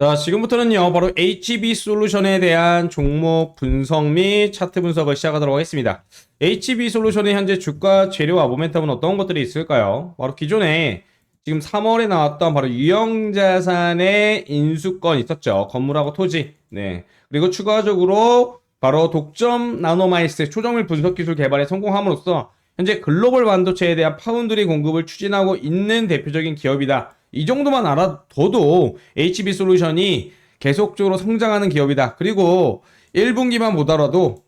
자, 지금부터는요, 바로 HB 솔루션에 대한 종목 분석 및 차트 분석을 시작하도록 하겠습니다. HB 솔루션의 현재 주가 재료와 모멘텀은 어떤 것들이 있을까요? 바로 기존에 지금 3월에 나왔던 바로 유형자산의 인수권 있었죠. 건물하고 토지. 네. 그리고 추가적으로 바로 독점 나노마이스 초정밀 분석 기술 개발에 성공함으로써 현재 글로벌 반도체에 대한 파운드리 공급을 추진하고 있는 대표적인 기업이다. 이 정도만 알아둬도 HB 솔루션이 계속적으로 성장하는 기업이다. 그리고 1분기만 보더라도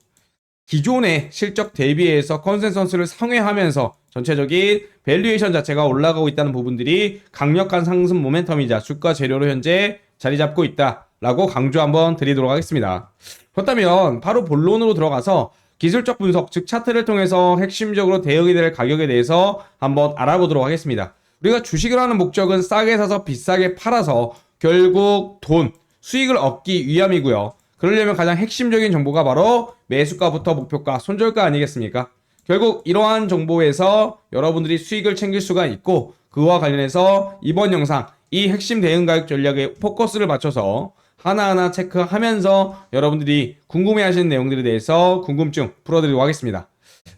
기존의 실적 대비해서 컨센서스를 상회하면서 전체적인 밸류에이션 자체가 올라가고 있다는 부분들이 강력한 상승 모멘텀이자 주가 재료로 현재 자리 잡고 있다라고 강조 한번 드리도록 하겠습니다. 그렇다면 바로 본론으로 들어가서 기술적 분석, 즉 차트를 통해서 핵심적으로 대응이 될 가격에 대해서 한번 알아보도록 하겠습니다. 우리가 주식을 하는 목적은 싸게 사서 비싸게 팔아서 결국 돈, 수익을 얻기 위함이고요. 그러려면 가장 핵심적인 정보가 바로 매수가부터 목표가, 손절가 아니겠습니까? 결국 이러한 정보에서 여러분들이 수익을 챙길 수가 있고 그와 관련해서 이번 영상 이 핵심 대응 가격 전략에 포커스를 맞춰서 하나하나 체크하면서 여러분들이 궁금해 하시는 내용들에 대해서 궁금증 풀어드리도록 하겠습니다.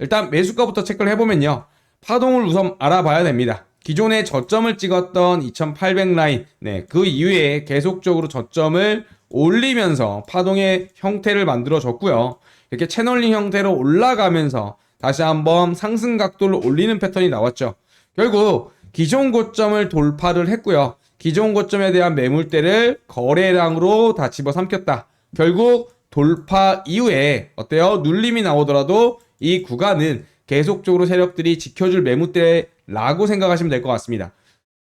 일단 매수가부터 체크를 해보면요. 파동을 우선 알아봐야 됩니다. 기존에 저점을 찍었던 2800 라인, 네, 그 이후에 계속적으로 저점을 올리면서 파동의 형태를 만들어줬고요. 이렇게 채널링 형태로 올라가면서 다시 한번 상승 각도를 올리는 패턴이 나왔죠. 결국 기존 고점을 돌파를 했고요. 기존 고점에 대한 매물대를 거래량으로 다 집어삼켰다. 결국 돌파 이후에 어때요? 눌림이 나오더라도 이 구간은 계속적으로 세력들이 지켜줄 매물대 라고 생각하시면 될 것 같습니다.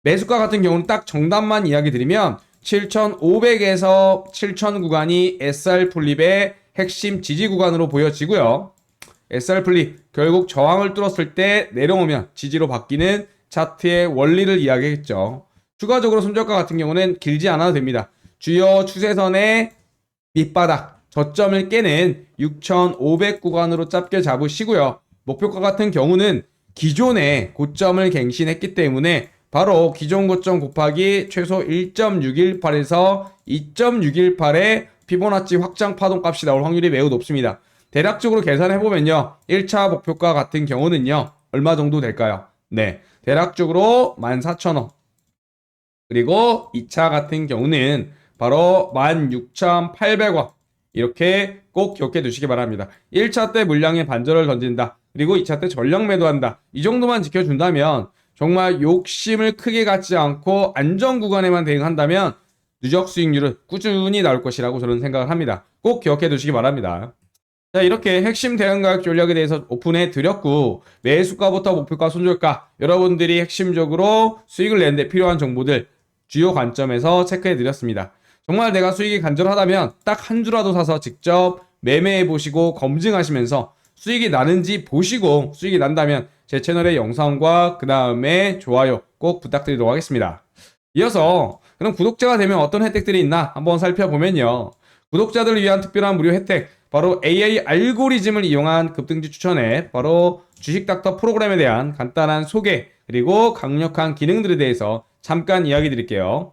매수가 같은 경우는 딱 정답만 이야기 드리면 7,500에서 7,000 구간이 SR 플립의 핵심 지지 구간으로 보여지고요. SR 플립 결국 저항을 뚫었을 때 내려오면 지지로 바뀌는 차트의 원리를 이야기했죠. 추가적으로 손절가 같은 경우는 길지 않아도 됩니다. 주요 추세선의 밑바닥 저점을 깨는 6,500 구간으로 짧게 잡으시고요. 목표가 같은 경우는 기존의 고점을 갱신했기 때문에 바로 기존 고점 곱하기 최소 1.618에서 2.618의 피보나치 확장 파동 값이 나올 확률이 매우 높습니다. 대략적으로 계산해 보면요. 1차 목표가 같은 경우는요. 얼마 정도 될까요? 네. 대략적으로 14,000원. 그리고 2차 같은 경우는 바로 16,800원. 이렇게 꼭 기억해 두시기 바랍니다. 1차 때 물량의 반절을 던진다. 그리고 2차 때 전량 매도한다. 이 정도만 지켜준다면 정말 욕심을 크게 갖지 않고 안전 구간에만 대응한다면 누적 수익률은 꾸준히 나올 것이라고 저는 생각을 합니다. 꼭 기억해 두시기 바랍니다. 자, 이렇게 핵심 대응 가격 전략에 대해서 오픈해 드렸고, 매수가부터 목표가, 손절가, 여러분들이 핵심적으로 수익을 내는데 필요한 정보들, 주요 관점에서 체크해 드렸습니다. 정말 내가 수익이 간절하다면 딱 한 주라도 사서 직접 매매해 보시고 검증하시면서 수익이 나는지 보시고 수익이 난다면 제 채널의 영상과 그 다음에 좋아요 꼭 부탁드리도록 하겠습니다. 이어서 그럼 구독자가 되면 어떤 혜택들이 있나 한번 살펴보면요. 구독자들을 위한 특별한 무료 혜택 바로 AI 알고리즘을 이용한 급등주 추천에 바로 주식닥터 프로그램에 대한 간단한 소개 그리고 강력한 기능들에 대해서 잠깐 이야기 드릴게요.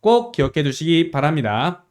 꼭 기억해 두시기 바랍니다.